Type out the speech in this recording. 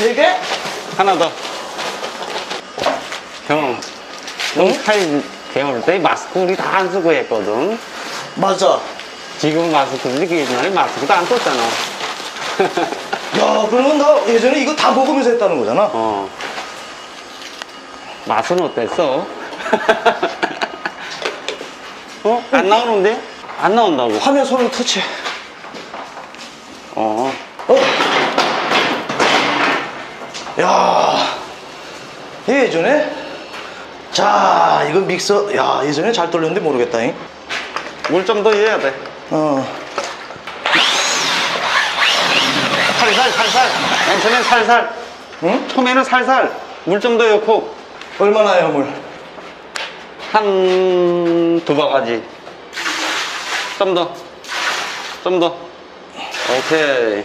세 개? 하나 더. 형, 넌칼 배울 때 마스크 우리 다 안 쓰고 했거든. 맞아. 지금 마스크 쓰기 옛날에 마스크도 안 썼잖아. 야, 그러면 나 예전에 이거 다 먹으면서 했다는 거잖아. 어. 맛은 어땠어? 어? 안 나오는데? 안 나온다고. 화면 손으로 터치. 어. 어. 야, 예전에 자, 이거 믹서, 야, 예전에 잘 돌렸는데 모르겠다. 잉물좀더 넣어야 돼. 어, 살살, 살살. 맨 처음엔 살살. 응? 처음에는 살살. 물 좀 더 넣고. 얼마나요, 물? 한 두 바가지. 좀 더. 좀 더. 오케이.